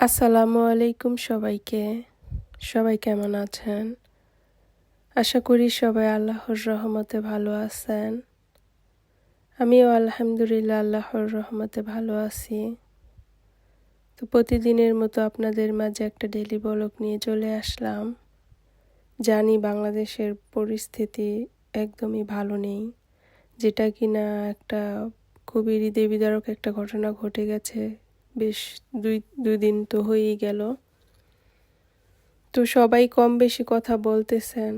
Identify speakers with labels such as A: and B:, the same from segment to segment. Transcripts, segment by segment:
A: আসসালামু আলাইকুম সবাইকে। সবাই কেমন আছেন? আশা করি সবাই আল্লাহর রহমতে ভালো আছেন। আমিও আলহামদুলিল্লাহ আল্লাহর রহমতে ভালো আছি। তো প্রতিদিনের মতো আপনাদের মাঝে একটা ডেলি বলক নিয়ে চলে আসলাম। জানি বাংলাদেশের পরিস্থিতি একদমই ভালো নেই, যেটা কিনা একটা খুবই হৃদয় বিদারক একটা ঘটনা ঘটে গেছে। বেশ দুই দুই দিন তো হয়েই গেল। তো সবাই কম বেশি কথা বলতেছেন।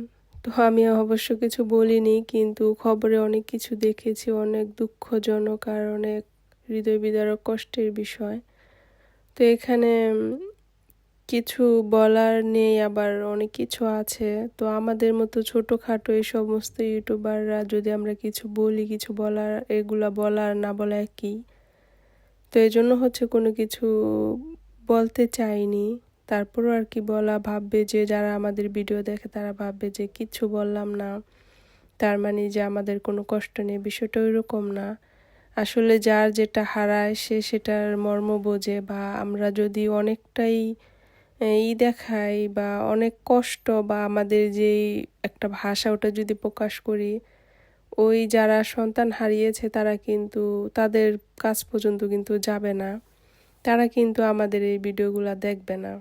A: তো আমি অবশ্য কিছু বলিনি, কিন্তু খবরে অনেক কিছু দেখেছি, অনেক দুঃখজনক আর অনেক হৃদয় বিদারক কষ্টের বিষয়। তো এখানে কিছু বলার নেই, আবার অনেক কিছু আছে। তো আমাদের মতো ছোটোখাটো এই সমস্ত ইউটিউবাররা যদি আমরা কিছু বলি, কিছু বলার, এগুলা বলার না বলা একই। তো এই জন্য হচ্ছে কোনো কিছু বলতে চাইনি। তারপরও আর কি বলা, ভাববে যে যারা আমাদের ভিডিও দেখে তারা ভাববে যে কিচ্ছু বললাম না। তার মানে যে আমাদের কোনো কষ্ট নেই, বিষয়টা ওইরকম না। আসলে যার যেটা হারায় সে সেটার মর্ম বোঝে বা আমরা যদি অনেকটাই ই দেখাই বা অনেক কষ্ট বা আমাদের যেই একটা ভাষা ওটা যদি প্রকাশ করি ওই যারা সন্তান হারিয়েছে, তারা কিন্তু, তাদের কাজ পর্যন্ত কিন্তু যাবে না। তারা কিন্তু আমাদের এই ভিডিওগুলো দেখবে না।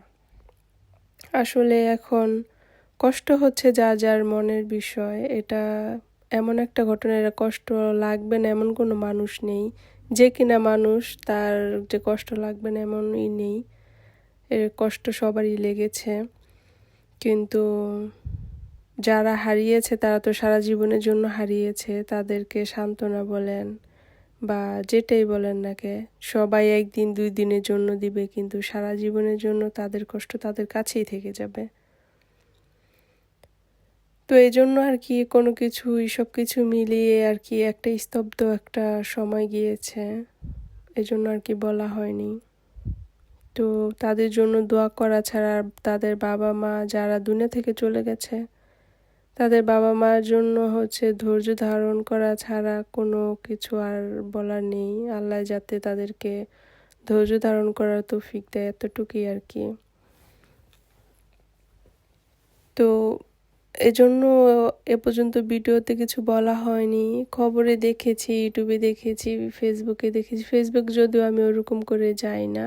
A: আসলে এখন কষ্ট হচ্ছে যা যার মনের বিষয়। এটা এমন একটা ঘটনা এটা কষ্ট লাগবে না এমন কোনো মানুষ নেই। যে কিনা মানুষ, তার যে কষ্ট লাগবে না এমনই নেই। এর কষ্ট সবারই লেগেছে। কিন্তু যারা হারিয়েছে, তারা তো সারা জীবনের জন্য হারিয়েছে। তাদেরকে সান্ত্বনা বলেন বা যেটাই বলেন নাকে সবাই একদিন দুই দিনের জন্য দিবে, কিন্তু সারা জীবনের জন্য তাদের কষ্ট তাদের কাছেই থেকে যাবে। তো এই জন্য আর কি কোনো কিছু সব কিছু মিলিয়ে আর কি একটা স্তব্ধ একটা সময় গিয়েছে। এজন্য আর কি বলা হয়নি। তো তাদের জন্য দোয়া করা ছাড়া তাদের বাবা মা যারা দুনিয়া থেকে চলে গেছে তাদের বাবা মার জন্য হচ্ছে ধৈর্য ধারণ করা ছাড়া কোনো কিছু আর বলার নেই। আল্লাহ যাতে তাদেরকে ধৈর্য ধারণ করার তৌফিক দেয় এতটুকুই আর কি। তো এজন্য এ পর্যন্ত ভিডিওতে কিছু বলা হয়নি। খবরে দেখেছি, ইউটিউবে দেখেছি, ফেসবুকে দেখেছি। ফেসবুক যদিও আমি ওরকম করে যাই না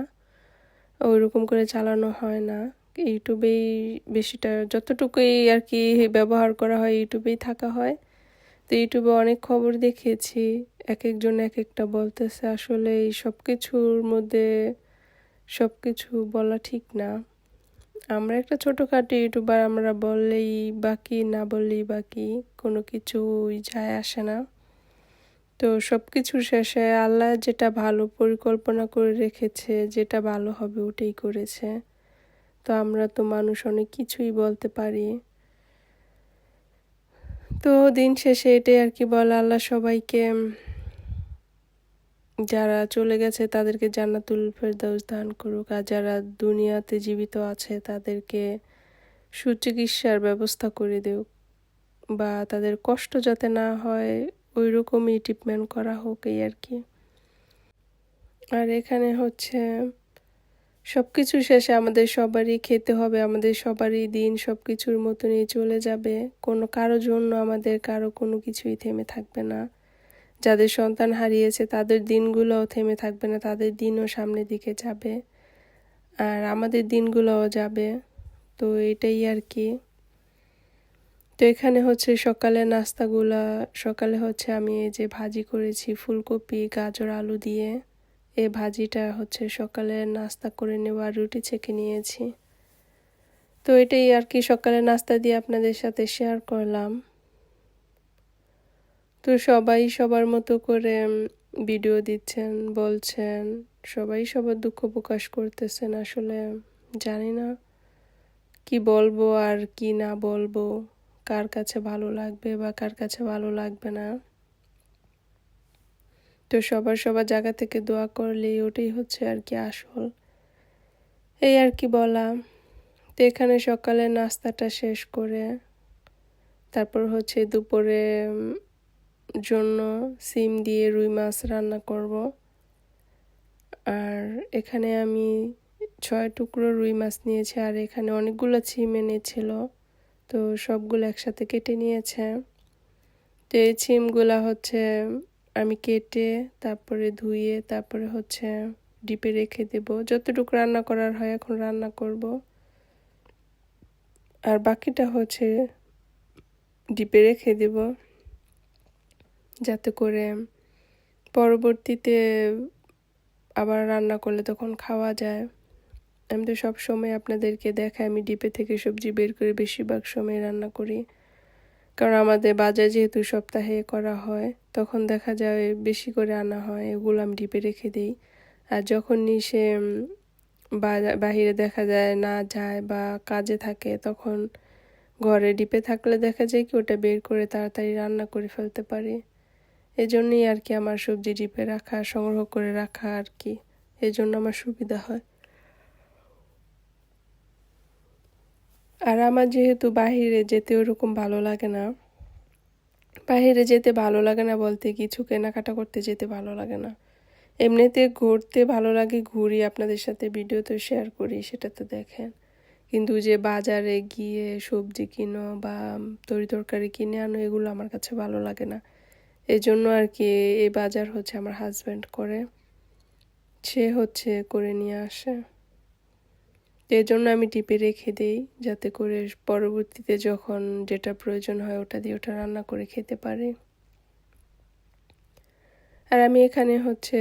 A: ওইরকম করে চালানো হয় না। ইউটিউবেই বেশিটা, যতটুকুই আর কি ব্যবহার করা হয় ইউটিউবেই থাকা হয়। তো ইউটিউবে অনেক খবর দেখেছি এক একজন এক একটা বলতেছে আসলে এই সব কিছুর মধ্যে সব কিছু বলা ঠিক না। আমরা একটা ছোটোখাটো ইউটিউবার, আমরা বললেই বাকি না বললেই বাকি কোনো কিছুই যায় আসে না। তো সব কিছুর শেষে আল্লাহ যেটা ভালো পরিকল্পনা করে রেখেছে, যেটা ভালো হবে ওটাই করেছে। তো আমরা তো মানুষ অনেক কিছুই বলতে পারি। তো দিন শেষে এটাই আর কি বলে, আল্লাহ সবাইকে, যারা চলে গেছে তাদেরকে জান্নাতুল ফেরদাউস দান করুক, আর যারা দুনিয়াতে জীবিত আছে তাদেরকে সুচিকিৎসার ব্যবস্থা করে দেউক, বা তাদের কষ্ট যাতে না হয় ওই রকমই ট্রিটমেন্ট করা হোক এই আর কি। আর এখানে হচ্ছে সব কিছু শেষে আমাদের সবারই খেতে হবে, আমাদের সবারই দিন সব কিছুর মতনই চলে যাবে। কোনো কারও জন্য আমাদের কারও কোনো কিছুই থেমে থাকবে না। যাদের সন্তান হারিয়েছে তাদের দিনগুলোও থেমে থাকবে না, তাদের দিনও সামনের দিকে যাবে। আর আমাদের দিনগুলোও যাবে। তো এটাই আর কি। তো এখানে হচ্ছে সকালে নাস্তাগুলা, সকালে হচ্ছে আমি এই যে ভাজি করেছি ফুলকপি, গাজর, আলু দিয়ে। এই ভাজিটা হচ্ছে সকালে নাস্তা করে নেওয়া রুটি ছেঁকে নিয়েছি। তো এটাই আর কি সকালে নাস্তা দিয়ে আপনাদের সাথে শেয়ার করলাম। তো সবাই সবার মতো করে ভিডিও দিচ্ছেন, বলছেন, সবাই সবার দুঃখ প্রকাশ করতেছেন আসলে, জানি না কি বলব আর কি না বলব, কার কাছে ভালো লাগবে বা কার কাছে ভালো লাগবে না। তো সবার সবার জায়গা থেকে দোয়া করলে ওটাই হচ্ছে আর কি আসল। এই আর কি বলা তো এখানে সকালে নাস্তাটা শেষ করে তারপর হচ্ছে দুপুরে জন্য সিম দিয়ে রুই মাছ রান্না করব। আর এখানে আমি ছয় টুকরো রুই মাছ নিয়েছে আর এখানে অনেকগুলো ছিম এনেছিল, তো সবগুলো একসাথে কেটে নিয়েছে। তো এই ছিমগুলো হচ্ছে আমি কেটে তারপরে ধুয়ে তারপরে হচ্ছে ডিপে রেখে দেব। যতটুকু রান্না করার হয় এখন রান্না করব। আর বাকিটা হচ্ছে ডিপে রেখে দেব। যাতে করে পরবর্তীতে আবার রান্না করলে তখন খাওয়া যায়। আমি তো সব সময় আপনাদেরকে দেখাই, আমি ডিপে থেকে সবজি বের করে বেশিরভাগ সময় রান্না করি। কারণ আমাদের বাজার যেহেতু সপ্তাহে করা হয় তখন দেখা যায় বেশি করে আনা হয় এগুলো আমি ডিপে রেখে দিই। আর যখন সে বাহিরে দেখা যায় না যায় বা কাজে থাকে, তখন ঘরে ডিপে থাকলে দেখা যায় কি ওটা বের করে তাড়াতাড়ি রান্না করে ফেলতে পারি। এজন্যই আর কি আমার সবজি ডিপে রাখা, সংগ্রহ করে রাখা আর কি, এজন্য আমার সুবিধা হয়। আর আমার যেহেতু বাহিরে যেতে ওরকম ভালো লাগে না বাহিরে যেতে ভালো লাগে না বলতে, কিছু কেনাকাটা করতে যেতে ভালো লাগে না। এমনিতে ঘুরতে ভালো লাগে, ঘুরি, আপনাদের সাথে ভিডিও তো শেয়ার করি, সেটা তো দেখেন। কিন্তু যে বাজারে গিয়ে সবজি কিনো বা তরি তরকারি কিনে আনো, এগুলো আমার কাছে ভালো লাগে না। এই জন্য আর কি এই বাজার হচ্ছে আমার হাজব্যান্ড করে। সে হচ্ছে করে নিয়ে আসে। এই জন্য আমি টিপে রেখে দিই, যাতে করে পরবর্তীতে যখন যেটা প্রয়োজন হয় ওটা দিয়ে ওটা রান্না করে খেতে পারি। আর আমি এখানে হচ্ছে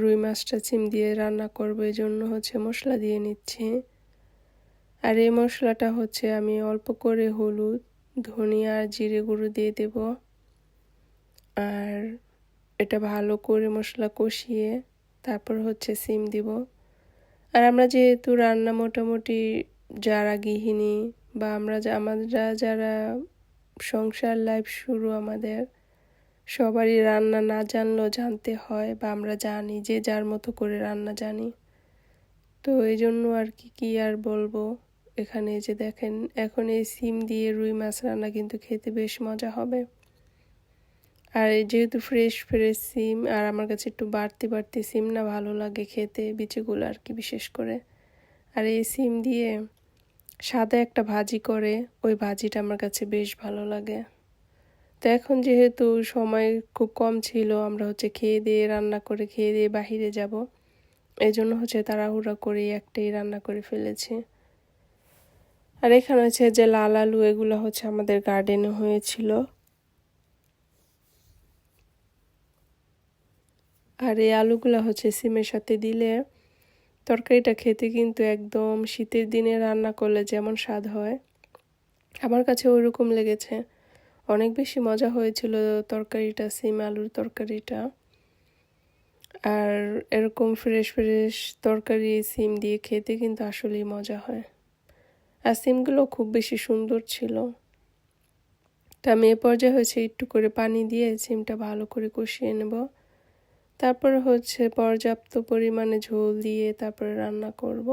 A: রুই মাছটা চিম দিয়ে রান্না করব এই জন্য হচ্ছে মশলা দিয়ে নিচ্ছি। আর এই মশলাটা হচ্ছে আমি অল্প করে হলুদ, ধনিয়া আর জিরে গুঁড়ো দিয়ে দেব। আর এটা ভালো করে মশলা কষিয়ে তারপর হচ্ছে সিম দিব। আর আমরা যেহেতু রান্না মোটামুটি যারা গৃহিণী বা আমরা আমরা যারা সংসার লাইফ শুরু আমাদের, সবারই রান্না না জানলেও জানতে হয় বা আমরা জানি যে যার মতো করে রান্না জানি। তো এই জন্য আর কি কি আর বলব? এখানে যে দেখেন, এখন এই সিম দিয়ে রুই মাছ রান্না কিন্তু খেতে বেশ মজা হবে। আর যেহেতু ফ্রেশ ফ্রেশ সিম, আর আমার কাছে একটু বাড়তি বাড়তি সিম না ভালো লাগে খেতে, বিচিগুলো আর কি বিশেষ করে। আর এই সিম দিয়ে সাদা একটা ভাজি করে, ওই ভাজিটা আমার কাছে বেশ ভালো লাগে। তো এখন যেহেতু সময় খুব কম ছিল, আমরা হচ্ছে খেয়ে দিয়ে, রান্না করে খেয়ে দিয়ে বাহিরে যাব। এই জন্য হচ্ছে তাড়াহুড়া করে একটাই রান্না করে ফেলেছি। আর এখানে হচ্ছে যে লাল আলু, এগুলো হচ্ছে আমাদের গার্ডেনে হয়েছিল। আর এই আলুগুলো হচ্ছে সিমের সাথে দিলে তরকারিটা খেতে কিন্তু একদম শীতের দিনে রান্না করলে যেমন স্বাদ হয়। আমার কাছে ওইরকম লেগেছে। অনেক বেশি মজা হয়েছিল তরকারিটা, সিম আলুর তরকারিটা। আর এরকম ফ্রেশ ফ্রেশ তরকারি, সিম দিয়ে খেতে কিন্তু আসলেই মজা হয়। আর সিমগুলো খুব বেশি সুন্দর ছিল। তা মেয়ে পর্যায়ে হয়েছে একটু করে পানি দিয়ে সিমটা ভালো করে কষিয়ে নেব। তারপরে হচ্ছে পর্যাপ্ত পরিমাণে ঝোল দিয়ে তারপরে রান্না করব।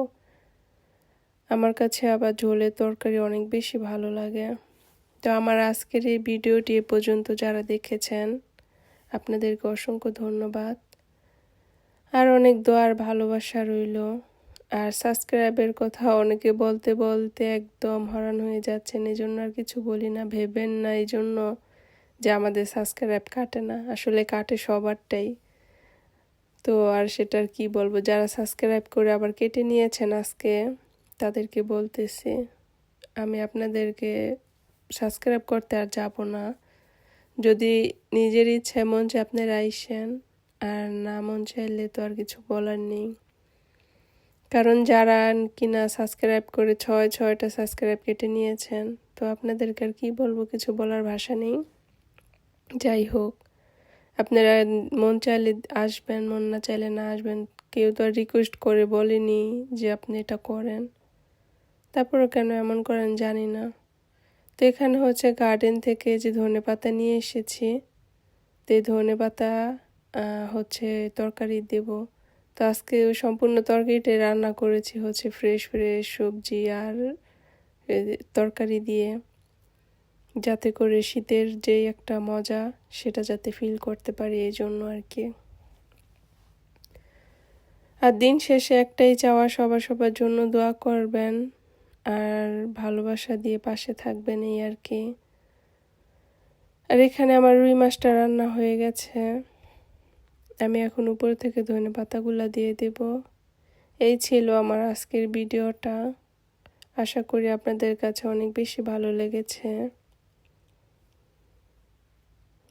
A: আমার কাছে আবার ঝোলের তরকারি অনেক বেশি ভালো লাগে। তো আমার আজকের এই ভিডিওটি এ পর্যন্ত যারা দেখেছেন, আপনাদেরকে অসংখ্য ধন্যবাদ। আর অনেক দোয়ার ভালোবাসা রইল। আর সাবস্ক্রাইবের কথা অনেকে বলতে বলতে একদম হরান হয়ে যাচ্ছেন এই জন্য আর কিছু বলি না, ভেবেন না এই জন্য যে আমাদের সাবস্ক্রাইব কাটে না। আসলে কাটে সবারটাই। তো আর সেটার কি বলব? যারা সাবস্ক্রাইব করে আবার কেটে নিয়েছেন আজকে, তাদেরকে বলতেছি, আমি আপনাদেরকে সাবস্ক্রাইব করতে আর যাব না। যদি নিজের ইচ্ছায় মন চায় আপনারা আইসেন, আর না মন চাইলে তো আর কিছু বলার নেই। কারণ যারা কিনা সাবস্ক্রাইব করে ছয়, ছয়টা সাবস্ক্রাইব কেটে নিয়েছেন, তো আপনাদেরকে আর কি বলব? কিছু বলার ভাষা নেই। যাই হোক আপনারা মন চাইলে আসবেন, মন না চাইলে না আসবেন। কেউ তো আর রিকোয়েস্ট করে বলেনি যে আপনি এটা করেন। তারপরে কেন এমন করেন জানি না। তো এখানে হচ্ছে গার্ডেন থেকে যে ধনে পাতা নিয়ে এসেছি, তো এই ধনে পাতা হচ্ছে তরকারি দেব। তো আজকে সম্পূর্ণ তরকারিটাই রান্না করেছি হচ্ছে ফ্রেশ ফ্রেশ সবজি আর তরকারি দিয়ে। যাতে করে শীতের যে একটা মজা, সেটা যাতে ফিল করতে পারি এই জন্য আর কি আর দিন শেষে একটাই চাওয়া, সবার সবার জন্য দোয়া করবেন আর ভালোবাসা দিয়ে পাশে থাকবেন এই আর কি আর এখানে আমার রুই মাছটা রান্না হয়ে গেছে। আমি এখন উপর থেকে ধনে পাতাগুলো দিয়ে দেব। এই ছিল আমার আজকের ভিডিওটা। আশা করি আপনাদের কাছে অনেক বেশি ভালো লেগেছে।